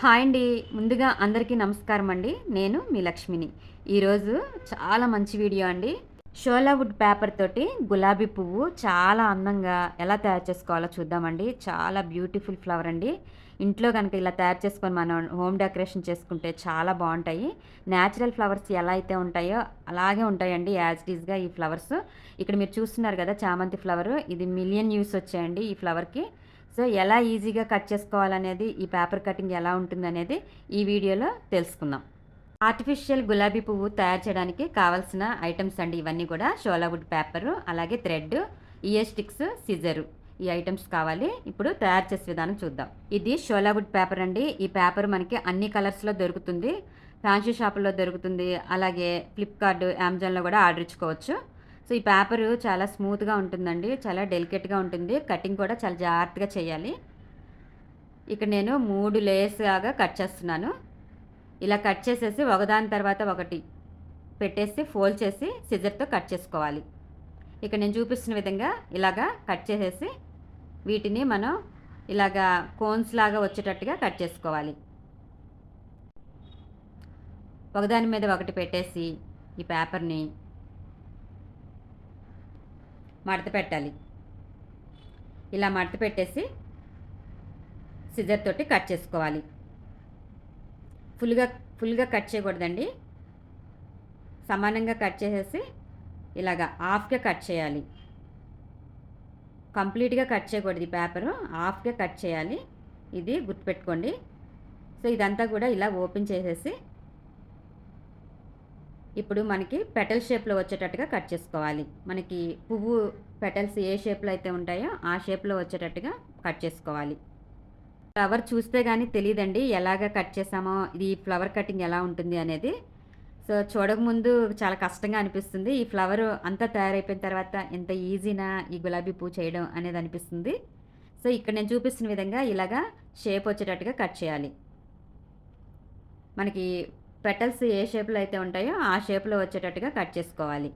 Hi అండి. ముందుగా అందరికీ నమస్కారం అండి. నేను మీ లక్ష్మిని. ఈరోజు చాలా మంచి వీడియో అండి. షోలా వుడ్ పేపర్ తోటి గులాబీ పువ్వు చాలా అందంగా ఎలా తయారు చేసుకోవాలో చూద్దామండి. చాలా బ్యూటిఫుల్ ఫ్లవర్ అండి. ఇంట్లో కనుక ఇలా తయారు చేసుకొని మనం హోమ్ డెకరేషన్ చేసుకుంటే చాలా బాగుంటాయి. న్యాచురల్ ఫ్లవర్స్ ఎలా అయితే ఉంటాయో అలాగే ఉంటాయండి యాజ్ ఇట్ ఈస్గా ఈ ఫ్లవర్స్. ఇక్కడ మీరు చూస్తున్నారు కదా చామంతి ఫ్లవర్. ఇది మిలియన్ యూస్ వచ్చాయండి ఈ ఫ్లవర్కి. సో ఎలా ఈజీగా కట్ చేసుకోవాలనేది ఈ పేపర్ కటింగ్ ఎలా ఉంటుందనేది ఈ వీడియోలో తెలుసుకుందాం. ఆర్టిఫిషియల్ గులాబీ పువ్వు తయారు చేయడానికి కావాల్సిన ఐటమ్స్ అండి ఇవన్నీ కూడా. షోలావుడ్ పేపరు అలాగే థ్రెడ్ ఇయర్ స్టిక్స్ సిజరు ఈ ఐటమ్స్ కావాలి. ఇప్పుడు తయారు చేసే విధానం చూద్దాం. ఇది షోలావుడ్ పేపర్ అండి. ఈ పేపర్ మనకి అన్ని కలర్స్లో దొరుకుతుంది. ఫ్యాన్సీ షాపుల్లో దొరుకుతుంది. అలాగే ఫ్లిప్కార్ట్ అమెజాన్లో కూడా ఆర్డర్ ఇచ్చుకోవచ్చు. సో ఈ పేపర్ చాలా స్మూత్గా ఉంటుందండి. చాలా డెలికేట్గా ఉంటుంది. కటింగ్ కూడా చాలా జాగ్రత్తగా చేయాలి. ఇక్కడ నేను మూడు లేయర్స్గా లాగా కట్ చేస్తున్నాను. ఇలా కట్ చేసేసి ఒకదాని తర్వాత ఒకటి పెట్టేసి ఫోల్డ్ చేసి సిజర్తో కట్ చేసుకోవాలి. ఇక్కడ నేను చూపిస్తున్న విధంగా ఇలాగా కట్ చేసేసి వీటిని మనం ఇలాగా కోన్స్ లాగా వచ్చేటట్టుగా కట్ చేసుకోవాలి. ఒకదాని మీద ఒకటి పెట్టేసి ఈ పేపర్ని మడత పెట్టాలి. ఇలా మడత పెట్టేసి సిజర్ తోటి కట్ చేసుకోవాలి. ఫుల్గా ఫుల్గా కట్ చేయకూడదండి. సమానంగా కట్ చేసేసి ఇలాగా హాఫ్గా కట్ చేయాలి. కంప్లీట్గా కట్ చేయకూడదు ఈ పేపరు హాఫ్గా కట్ చేయాలి. ఇది గుర్తుపెట్టుకోండి. సో ఇదంతా కూడా ఇలా ఓపెన్ చేసేసి ఇప్పుడు మనకి పెటల్ షేప్లో వచ్చేటట్టుగా కట్ చేసుకోవాలి. మనకి పువ్వు పెటల్స్ ఏ షేప్లో అయితే ఉంటాయో ఆ షేప్లో వచ్చేటట్టుగా కట్ చేసుకోవాలి. ఫ్లవర్ చూస్తే కానీ తెలియదండి ఎలాగ కట్ చేసామో ఇది ఫ్లవర్ కటింగ్ ఎలా ఉంటుంది అనేది. సో చూడకముందు చాలా కష్టంగా అనిపిస్తుంది. ఈ ఫ్లవర్ అంతా తయారైపోయిన తర్వాత ఎంత ఈజీనా ఈ గులాబీ పువ్వు చేయడం అనేది అనిపిస్తుంది. సో ఇక్కడ నేను చూపిస్తున్న విధంగా ఇలాగా షేప్ వచ్చేటట్టుగా కట్ చేయాలి. మనకి పెటల్స్ ఏ షేప్లో అయితే ఉంటాయో ఆ షేప్లో వచ్చేటట్టుగా కట్ చేసుకోవాలి.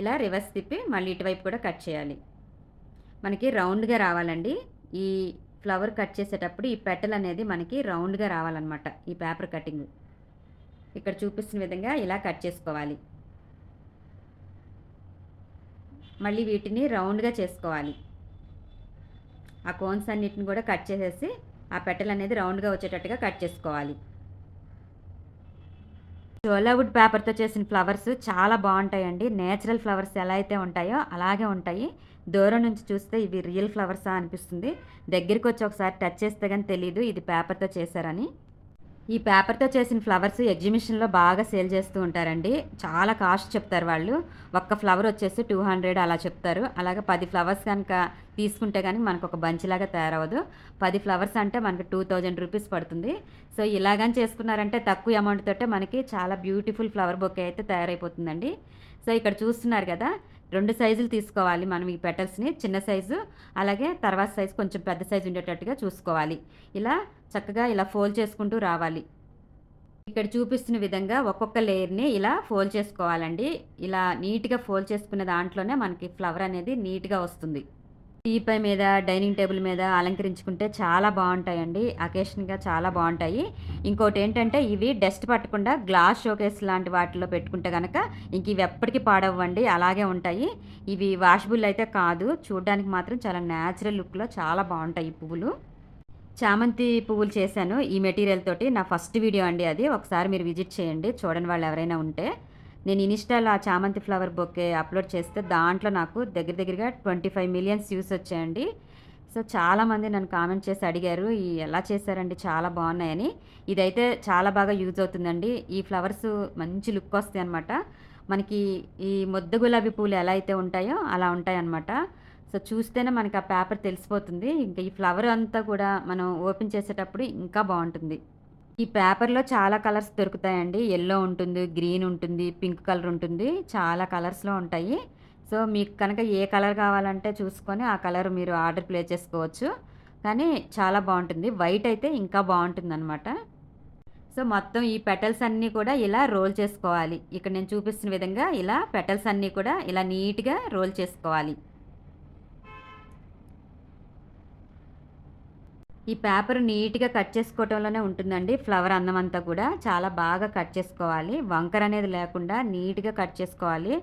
ఇలా రివర్స్ తిప్పి మళ్ళీ ఇటువైపు కూడా కట్ చేయాలి. మనకి రౌండ్గా రావాలండి. ఈ ఫ్లవర్ కట్ చేసేటప్పుడు ఈ పెటల్ అనేది మనకి రౌండ్గా రావాలన్నమాట ఈ పేపర్ కటింగ్. ఇక్కడ చూపిస్తున్న విధంగా ఇలా కట్ చేసుకోవాలి. మళ్ళీ వీటిని రౌండ్గా చేసుకోవాలి. ఆ కోన్స్ అన్నిటిని కూడా కట్ చేసేసి ఆ పెటల్ అనేది రౌండ్గా వచ్చేటట్టుగా కట్ చేసుకోవాలి. జోలావుడ్ పేపర్తో చేసిన ఫ్లవర్స్ చాలా బాగుంటాయండి. నేచురల్ ఫ్లవర్స్ ఎలా అయితే ఉంటాయో అలాగే ఉంటాయి. దూరం నుంచి చూస్తే ఇవి రియల్ ఫ్లవర్సా అనిపిస్తుంది. దగ్గరికి వచ్చి ఒకసారి టచ్ చేస్తే కానీ తెలియదు ఇది పేపర్తో చేశారని. ఈ పేపర్తో చేసిన ఫ్లవర్స్ ఎగ్జిబిషన్లో బాగా సేల్ చేస్తూ ఉంటారండి. చాలా కాస్ట్ చెప్తారు వాళ్ళు. ఒక్క ఫ్లవర్ వచ్చేసి టూ హండ్రెడ్ అలా చెప్తారు. అలాగే పది ఫ్లవర్స్ కనుక తీసుకుంటే కానీ మనకు ఒక బంచిలాగా తయారవ్వదు. పది ఫ్లవర్స్ అంటే మనకు టూ థౌజండ్ రూపీస్ పడుతుంది. సో ఇలాగని చేసుకున్నారంటే తక్కువ అమౌంట్ తోటే మనకి చాలా బ్యూటిఫుల్ ఫ్లవర్ బొకే అయితే తయారైపోతుందండి. సో ఇక్కడ చూస్తున్నారు కదా రెండు సైజులు తీసుకోవాలి మనం ఈ పెటల్స్ని చిన్న సైజు అలాగే తర్వాత సైజు కొంచెం పెద్ద సైజు ఉండేటట్టుగా చూసుకోవాలి. ఇలా చక్కగా ఇలా ఫోల్డ్ చేసుకుంటూ రావాలి. ఇక్కడ చూపిస్తున్న విధంగా ఒక్కొక్క లేయర్ని ఇలా ఫోల్డ్ చేసుకోవాలండి. ఇలా నీట్గా ఫోల్డ్ చేసుకున్న దాంట్లోనే మనకి ఫ్లవర్ అనేది నీట్గా వస్తుంది. టీపై మీద డైనింగ్ టేబుల్ మీద అలంకరించుకుంటే చాలా బాగుంటాయండి. అకేషన్గా చాలా బాగుంటాయి. ఇంకోటి ఏంటంటే ఇవి డస్ట్ పట్టకుండా గ్లాస్ షోకేస్ లాంటి వాటిలో పెట్టుకుంటే కనుక ఇంక ఇవి ఎప్పటికీ పాడవ్వండి. అలాగే ఉంటాయి. ఇవి వాషబుల్ అయితే కాదు. చూడడానికి మాత్రం చాలా న్యాచురల్ లుక్లో చాలా బాగుంటాయి ఈ పువ్వులు. చామంతి పువ్వులు చేశాను. ఈ మెటీరియల్ తోటి నా ఫస్ట్ వీడియో అండి అది. ఒకసారి మీరు విజిట్ చేయండి. చూడని వాళ్ళు ఎవరైనా ఉంటే. నేను ఇన్స్టాలో ఆ చామంతి ఫ్లవర్ బొకే అప్లోడ్ చేస్తే దాంట్లో నాకు దగ్గర దగ్గరగా ట్వంటీ ఫైవ్ మిలియన్స్ వ్యూస్ వచ్చాయండి. సో చాలామంది నన్ను కామెంట్ చేసి అడిగారు ఈ ఎలా చేశారండి చాలా బాగున్నాయని. ఇదైతే చాలా బాగా యూజ్ అవుతుందండి. ఈ ఫ్లవర్స్ మంచి లుక్ వస్తాయి అనమాట మనకి ఈ ముద్ద గులాబీ పూలు ఎలా అయితే ఉంటాయో అలా ఉంటాయన్నమాట సో చూస్తేనే మనకి ఆ పేపర్ తెలిసిపోతుంది. ఇంకా ఈ ఫ్లవర్ అంతా కూడా మనం ఓపెన్ చేసేటప్పుడు ఇంకా బాగుంటుంది. ఈ పేపర్లో చాలా కలర్స్ దొరుకుతాయండి. ఎల్లో ఉంటుంది గ్రీన్ ఉంటుంది పింక్ కలర్ ఉంటుంది. చాలా కలర్స్లో ఉంటాయి. సో మీకు కనుక ఏ కలర్ కావాలంటే చూసుకొని ఆ కలర్ మీరు ఆర్డర్ ప్లే చేసుకోవచ్చు. కానీ చాలా బాగుంటుంది. వైట్ అయితే ఇంకా బాగుంటుంది అనమాట సో మొత్తం ఈ పెటల్స్ అన్నీ కూడా ఇలా రోల్ చేసుకోవాలి. ఇక్కడ నేను చూపిస్తున్న విధంగా ఇలా పెటల్స్ అన్నీ కూడా ఇలా నీట్గా రోల్ చేసుకోవాలి. ఈ పేపర్ నీట్‌గా కట్ చేసుకోవటంలోనే ఉంటుందండి ఫ్లవర్ అన్నం అంతా కూడా. చాలా బాగా కట్ చేసుకోవాలి. వంకర అనేది లేకుండా నీట్‌గా కట్ చేసుకోవాలి.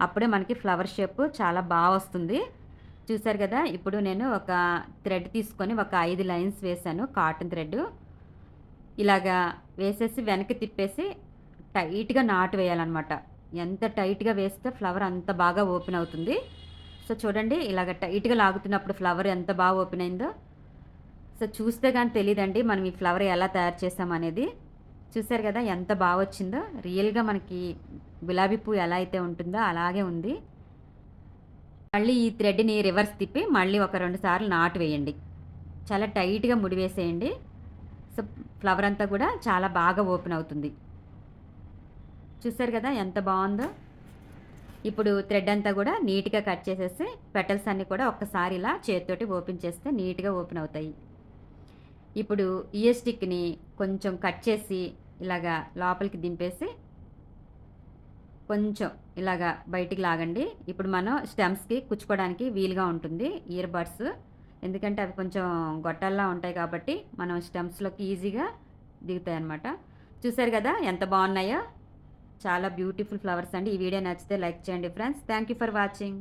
అప్పుడే మనకి ఫ్లవర్ షేప్ చాలా బాగా వస్తుంది. చూసారు కదా ఇప్పుడు నేను ఒక థ్రెడ్ తీసుకొని ఒక ఐదు లైన్స్ వేశాను కాటన్ థ్రెడ్. ఇలాగా వేసేసి వెనక్కి తిప్పేసి టైట్‌గా నాటు వేయాలన్నమాట ఎంత టైట్‌గా వేస్తే ఫ్లవర్ అంత బాగా ఓపెన్ అవుతుంది. సో, చూడండి ఇలాగ టైట్‌గా లాగుతున్నప్పుడు ఫ్లవర్ ఎంత బాగా ఓపెన్ అయిందో. సో, చూస్తే కానీ తెలియదండి మనం ఈ ఫ్లవర్ ఎలా తయారు చేసామనేది. చూసారు కదా ఎంత బాగా వచ్చిందో. రియల్‌గా మనకి గులాబీ పువ్వు ఎలా అయితే ఉంటుందో అలాగే ఉంది. మళ్ళీ ఈ థ్రెడ్‌ని రివర్స్ తిప్పి మళ్ళీ ఒక రెండు సార్లు నాటు వేయండి. చాలా టైట్‌గా ముడి వేసేయండి. సో, ఫ్లవర్ అంతా కూడా చాలా బాగా ఓపెన్ అవుతుంది. చూసారు కదా ఎంత బాగుందో ఇప్పుడు థ్రెడ్ అంతా కూడా నీట్‌గా కట్ చేసేసి పెటల్స్ అన్నీ కూడా ఒక్కసారి ఇలా చేతితోటి ఓపెన్ చేస్తే నీట్‌గా ఓపెన్ అవుతాయి. ఇప్పుడు ఇయర్ స్టిక్‌ని కొంచెం కట్ చేసి ఇలాగా లోపలికి దింపేసి కొంచెం ఇలాగా బయటికి లాగండి. ఇప్పుడు మనం స్టెమ్స్‌కి కుచ్చుకోవడానికి వీలుగా ఉంటుంది ఇయర్ బడ్స్. ఎందుకంటే అవి కొంచెం గొట్టాల్లా ఉంటాయి కాబట్టి మనం స్టెమ్స్‌లోకి ఈజీగా దిగుతాయన్నమాట. చూసారు కదా ఎంత బాగున్నాయో చాలా బ్యూటిఫుల్ ఫ్లవర్స్ అండి. ఈ వీడియో నచ్చితే లైక్ చేయండి friends. Thank you for watching.